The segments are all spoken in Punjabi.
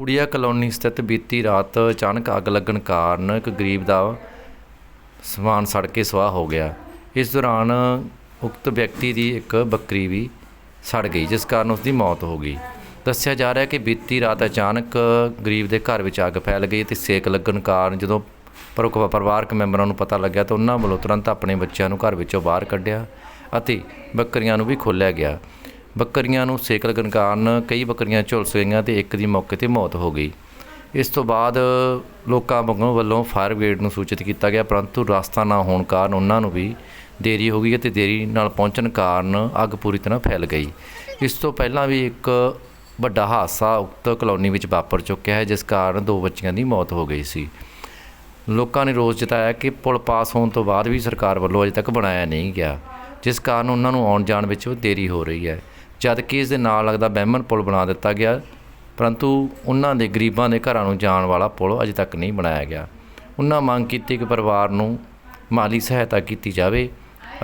ਉੜੀਆ ਕਲੋਨੀ ਸਥਿਤ ਬੀਤੀ ਰਾਤ ਅਚਾਨਕ ਅੱਗ ਲੱਗਣ ਕਾਰਨ ਇੱਕ ਗਰੀਬ ਦਾ ਸਮਾਨ ਸੜ ਕੇ ਸੁਆਹ ਹੋ ਗਿਆ। ਇਸ ਦੌਰਾਨ ਉਕਤ ਵਿਅਕਤੀ ਦੀ ਇੱਕ ਬੱਕਰੀ ਵੀ ਸੜ ਗਈ, ਜਿਸ ਕਾਰਨ ਉਸ ਦੀ ਮੌਤ ਹੋ ਗਈ। ਦੱਸਿਆ ਜਾ ਰਿਹਾ ਹੈ ਕਿ ਬੀਤੀ ਰਾਤ ਅਚਾਨਕ ਗਰੀਬ ਦੇ ਘਰ ਵਿੱਚ ਅੱਗ ਫੈਲ ਗਈ ਤੇ ਸੇਕ ਲੱਗਣ ਕਾਰਨ ਜਦੋਂ ਪਰ ਪਰਿਵਾਰਕ ਮੈਂਬਰਾਂ ਨੂੰ ਪਤਾ ਲੱਗਿਆ ਤਾਂ ਉਹਨਾਂ ਵੱਲੋਂ ਤੁਰੰਤ ਆਪਣੇ ਬੱਚਿਆਂ ਨੂੰ ਘਰ ਵਿੱਚੋਂ ਬਾਹਰ ਕੱਢਿਆ ਅਤੇ ਬੱਕਰੀਆਂ ਨੂੰ ਵੀ ਖੋਲ੍ਹਿਆ ਗਿਆ। ਬੱਕਰੀਆਂ ਨੂੰ ਸੇਕ ਲੱਗਣ ਕਾਰਨ ਕਈ ਬੱਕਰੀਆਂ ਝੁਲਸ ਗਈਆਂ ਤੇ ਇੱਕ ਦੀ ਮੌਕੇ ਤੇ ਮੌਤ ਹੋ ਗਈ। ਇਸ ਤੋਂ ਬਾਅਦ ਲੋਕਾਂ ਵੱਲੋਂ ਵੱਲੋਂ ਫਾਇਰ ਬ੍ਰਿਗੇਡ ਨੂੰ ਸੂਚਿਤ ਕੀਤਾ ਗਿਆ, ਪਰੰਤੂ ਰਸਤਾ ਨਾ ਹੋਣ ਕਾਰਨ ਉਹਨਾਂ ਨੂੰ ਵੀ ਦੇਰੀ ਹੋ ਗਈ ਅਤੇ ਦੇਰੀ ਨਾਲ ਪਹੁੰਚਣ ਕਾਰਨ ਅੱਗ ਪੂਰੀ ਤਰ੍ਹਾਂ ਫੈਲ ਗਈ। ਇਸ ਤੋਂ ਪਹਿਲਾਂ ਵੀ ਇੱਕ ਵੱਡਾ ਹਾਦਸਾ ਉਕਤ ਕਲੋਨੀ ਵਿੱਚ ਵਾਪਰ ਚੁੱਕਿਆ ਹੈ, ਜਿਸ ਕਾਰਨ ਦੋ ਬੱਚਿਆਂ ਦੀ ਮੌਤ ਹੋ ਗਈ ਸੀ। ਲੋਕਾਂ ਨੇ ਰੋਸ ਜਤਾਇਆ ਕਿ ਪੁਲ ਪਾਸ ਹੋਣ ਤੋਂ ਬਾਅਦ ਵੀ ਸਰਕਾਰ ਵੱਲੋਂ ਅਜੇ ਤੱਕ ਬਣਾਇਆ ਨਹੀਂ ਗਿਆ, ਜਿਸ ਕਾਰਨ ਉਹਨਾਂ ਨੂੰ ਆਉਣ ਜਾਣ ਵਿੱਚ ਦੇਰੀ ਹੋ ਰਹੀ ਹੈ। ਜਦ ਕਿ ਇਸ ਦੇ ਨਾਲ ਲੱਗਦਾ ਬਹਿਮਨ ਪੁਲ ਬਣਾ ਦਿੱਤਾ ਗਿਆ ਪਰੰਤੂ ਉਹਨਾਂ ਦੇ ਗਰੀਬਾਂ ਦੇ ਘਰਾਂ ਨੂੰ ਜਾਣ ਵਾਲਾ ਪੁਲ ਅਜੇ ਤੱਕ ਨਹੀਂ ਬਣਾਇਆ ਗਿਆ ਉਹਨਾਂ ਮੰਗ ਕੀਤੀ ਕਿ ਪਰਿਵਾਰ ਨੂੰ ਮਾਲੀ ਸਹਾਇਤਾ ਕੀਤੀ ਜਾਵੇ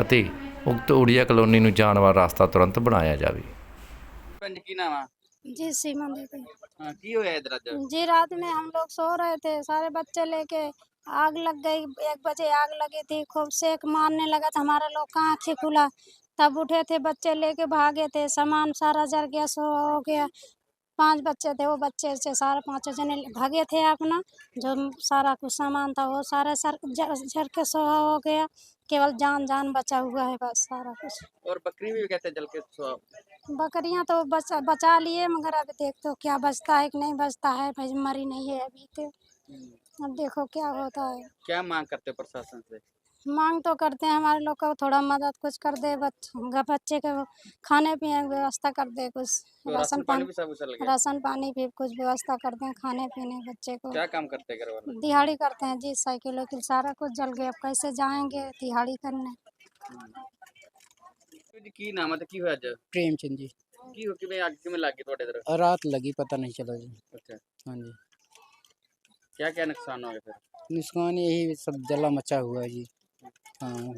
ਅਤੇ ਉਕਤ ਉੜੀਆ ਕਲੋਨੀ ਨੂੰ ਜਾਣ ਵਾਲਾ ਰਸਤਾ ਤੁਰੰਤ ਬਣਾਇਆ ਜਾਵੇ पंज की नाम है जी सीमा देवी हाँ की होया इधर अज जी रात में हम लोग सो रहे थे सारे बच्चे लेके आग लग गई एक बजे आग लगी थी खूब सेक मारने लगा था हमारा लोग का आँखें खुला तब उठे थे बच्चे लेके भागे थे सामान सारा जर गया सो हो गया। पाँच बच्चे थे वो बच्चे से सारे पाँचों जने भागे थे अपना जो सारा कुछ सामान था वो सारा सर झर के सो हो गया। केवल जान जान बचा हुआ है बस सारा कुछ। और बकरी भी कैसे जल के सुहा बकरियाँ तो बचा बचा लिए मगर अभी देख तो क्या बचता है कि नहीं बचता है भाई मरी नहीं है अभी तो। अब देखो क्या होता है। क्या मांग करते प्रशासन से? मांग तो करते हैं हमारे लोग को थोड़ा मदद कुछ कर दे बच, ग- बच्चे के खाने पीने की व्यवस्था कर दे कुछ तो राशन पानी भी सब उछल गया राशन पानी भी कुछ व्यवस्था कर दें खाने पीने बच्चे को क्या काम करते हैं घर वाले दिहाड़ी करते हैं जी साइकिल वाइकिल सारा कुछ जल गया अब कैसे जाएंगे दिहाड़ी करने ਜੀ ਕੀ ਨਾਮ ਹੈ ਤੇ ਕੀ ਹੋਇਆ ਅੱਜ ਪ੍ਰੇਮ ਚੰਦ ਜੀ ਕੀ ਹੋ ਕਿਵੇਂ ਅੱਗ ਕਿਵੇਂ ਲੱਗੀ ਤੁਹਾਡੇ ਇਧਰ ਰਾਤ ਲੱਗੀ ਪਤਾ नहीं चला जी अच्छा हाँ जी क्या क्या नुकसान हो गया फिर नुकसान यही सब जला मचा हुआ है जी हाँ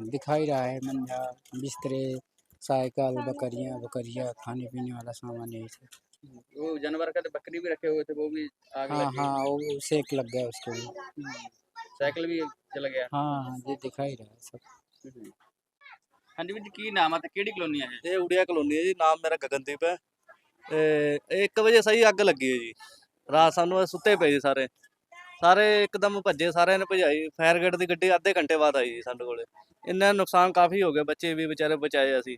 दिखाई रहा है मंजा बिस्तरे साइकिल बकरियाँ बकरियाँ खाने पीने वाला सामान यही सब वो जानवर का तो बकरी भी रखे हुए थे वो भी आग हाँ लग गई हाँ वो सेक लग गया उसको भी हम्म। साइकिल भी जल गया हाँ हाँ जी दिखाई रहा है सब हम्म। ਹਾਂਜੀ ਵੀਰ ਜੀ ਕੀ ਨਾਮ ਹੈ ਤੇ ਕਿਹੜੀ ਕਲੋਨੀ ਹੈ ਇਹ ਇਹ ਉੜੀਆ ਕਲੋਨੀ ਹੈ ਜੀ ਨਾਮ ਮੇਰਾ ਗਗਨਦੀਪ ਹੈ ਤੇ 1 ਵਜੇ ਸਹੀ ਅੱਗ ਲੱਗੀ ਹੈ ਜੀ ਰਾਤ ਸਾਨੂੰ ਇਹ ਸੁੱਤੇ ਪਏ ਜੀ ਸਾਰੇ ਸਾਰੇ ਇੱਕਦਮ ਭੱਜੇ ਸਾਰਿਆਂ ਨੇ ਭਜਾਈ। ਫਾਇਰ ਗੇਟ ਦੀ ਗੱਡੀ ਅੱਧੇ ਘੰਟੇ ਬਾਅਦ ਆਈ ਜੀ ਸਾਡੇ ਕੋਲੇ। ਇੰਨਾ ਨੁਕਸਾਨ ਕਾਫੀ ਹੋ ਗਿਆ ਬੱਚੇ ਵੀ ਵਿਚਾਰੇ ਬਚਾਏ ਅਸੀਂ।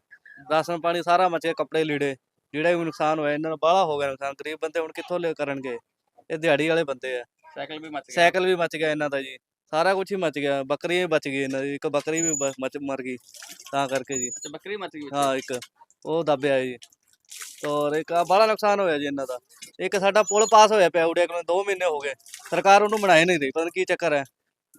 ਰਾਸ਼ਨ ਪਾਣੀ ਸਾਰਾ ਮਚੇ ਕੱਪੜੇ ਲੀੜੇ। ਜਿਹੜਾ ਵੀ ਨੁਕਸਾਨ ਹੋਇਆ ਇਹਨਾਂ ਨੂੰ ਬਾਹਲਾ ਹੋ ਗਿਆ ਨੁਕਸਾਨ। ਗਰੀਬ ਬੰਦੇ ਹੁਣ ਕਿੱਥੋਂ ਲੈ ਕਰਨਗੇ? ਇਹ ਦਿਹਾੜੀ ਵਾਲੇ ਬੰਦੇ ਆ। ਸਾਈਕਲ ਵੀ ਮੱਚ ਗਿਆ। ਸਾਈਕਲ ਵੀ ਮਚ ਗਿਆ ਇਹਨਾਂ ਦਾ ਜੀ। ਸਾਰਾ ਕੁਝ ਹੀ ਮਚ ਗਿਆ। ਬੱਕਰੀਆਂ ਵੀ ਬਚ ਗਈ ਇਹਨਾਂ ਦੀ। ਇੱਕ ਬੱਕਰੀ ਵੀ ਮਚ ਮਰ ਗਈ। ਤਾਂ ਕਰਕੇ ਜੀ। ਅੱਛਾ ਬੱਕਰੀ ਮੱਚ ਗਈ? ਹਾਂ ਇੱਕ। ਉਹ ਦੱਬਿਆ ਜੀ। ਔਰ ਇੱਕ ਆ ਬੜਾ ਨੁਕਸਾਨ ਹੋਇਆ ਜੀ ਇਹਨਾਂ ਦਾ। ਇੱਕ ਸਾਡਾ ਪੁਲ ਪਾਸ ਹੋਇਆ ਪਿਆ ਉੜਿਆ ਕੋਲ 2 ਮਹੀਨੇ ਹੋ ਗਏ। ਸਰਕਾਰ ਉਹਨੂੰ ਬਣਾਏ ਨਹੀਂ ਰਹੀ ਪਤਾ ਨੀ ਕੀ ਚੱਕਰ ਹੈ।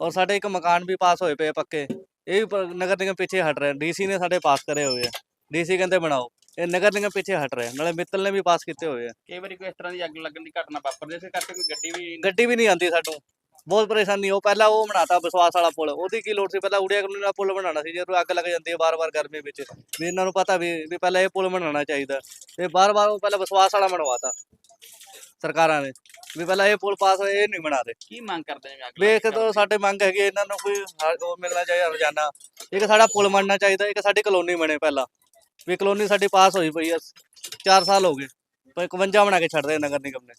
ਔਰ ਸਾਡੇ ਇੱਕ ਮਕਾਨ ਵੀ ਪਾਸ ਹੋਏ ਪਏ ਪੱਕੇ। ਇਹ ਵੀ ਪ- ਨਗਰ ਨਿਗਮ ਪਿੱਛੇ ਹਟ ਰਿਹਾ। ਡੀਸੀ ਨੇ ਸਾਡੇ ਪਾਸ ਕਰੇ ਹੋਏ ਆ। ਡੀਸੀ ਕਹਿੰਦੇ ਬਣਾਓ। ਇਹ ਨਗਰ ਨਿਗਮ ਪਿੱਛੇ ਹਟ ਰਿਹਾ। ਨਾਲੇ ਮਿੱਤਲ ਨੇ ਵੀ ਪਾਸ ਕੀਤੇ ਹੋਏ ਆ। ਕਈ ਵਾਰੀ ਕੋਈ ਇਸ ਤਰ੍ਹਾਂ ਦੀ ਅੱਗ ਲੱਗਣ ਦੀ ਘਟਨਾ ਵਾਪਰਦੀ ਇਸੇ ਕਰਕੇ ਕੋਈ ਗੱਡੀ ਵੀ ਗੱਡੀ ਵੀ ਨਹੀਂ ਆਉਂਦੀ ਸਾਨੂੰ ਬਹੁਤ ਪਰੇਸ਼ਾਨੀ ਉਹ ਪਹਿਲਾਂ ਉਹ ਬਣਾਤਾ ਵਿਸ਼ਵਾਸ ਵਾਲਾ ਪੁਲ ਉਹਦੀ ਕੀ ਲੋੜ ਸੀ? ਪਹਿਲਾਂ ਉੜਿਆ ਕੋਲ ਦਾ ਪੁਲ ਬਣਾਉਣਾ ਸੀ ਜਦੋਂ ਅੱਗ ਲੱਗ ਜਾਂਦੀ ਹੈ ਵਾਰ-ਵਾਰ ਗਰਮੀ ਵਿੱਚ ਵੀ ਇਹਨਾਂ ਨੂੰ ਪਤਾ ਵੀ ਵੀ ਪਹਿਲਾਂ ਇਹ ਪੁਲ ਬਣਾਉਣਾ ਚਾਹੀਦਾ ਤੇ ਬਾਰ-ਬਾਰ ਉਹ ਪਹਿਲਾਂ ਵਿਸ਼ਵਾਸ ਵਾਲਾ ਬਣਵਾਤਾ ਸਰਕਾਰਾਂ ਨੇ ਵੀ ਪਹਿਲਾਂ ਇਹ ਪੁਲ ਪਾਸ ਇਹ ਨਹੀਂ ਬਣਾ ਦੇ ਕੀ ਮੰਗ ਕਰਦੇ ਜਿਵੇਂ ਅੱਗ ਵੇਖ ਤੋਂ ਸਾਡੇ ਮੰਗ ਹੈਗੀ ਇਹਨਾਂ ਨੂੰ ਕੋਈ ਉਹ ਮਿਲਣਾ ਚਾਹੀਦਾ ਰੋਜ਼ਾਨਾ ਇੱਕ ਸਾਡਾ ਪੁਲ ਬਣਨਾ ਚਾਹੀਦਾ ਇੱਕ ਸਾਡੀ ਕਲੋਨੀ ਬਣੇ ਪਹਿਲਾਂ ਵੀ ਕਲੋਨੀ ਸਾਡੀ ਪਾਸ ਹੋਈ ਪਈ ਆ 4 ਸਾਲ ਹੋ ਗਏ ਪਰ 51 ਬਣਾ ਕੇ ਛੱਡ ਦੇ ਨਗਰ ਨਿਗਮ ਨੇ।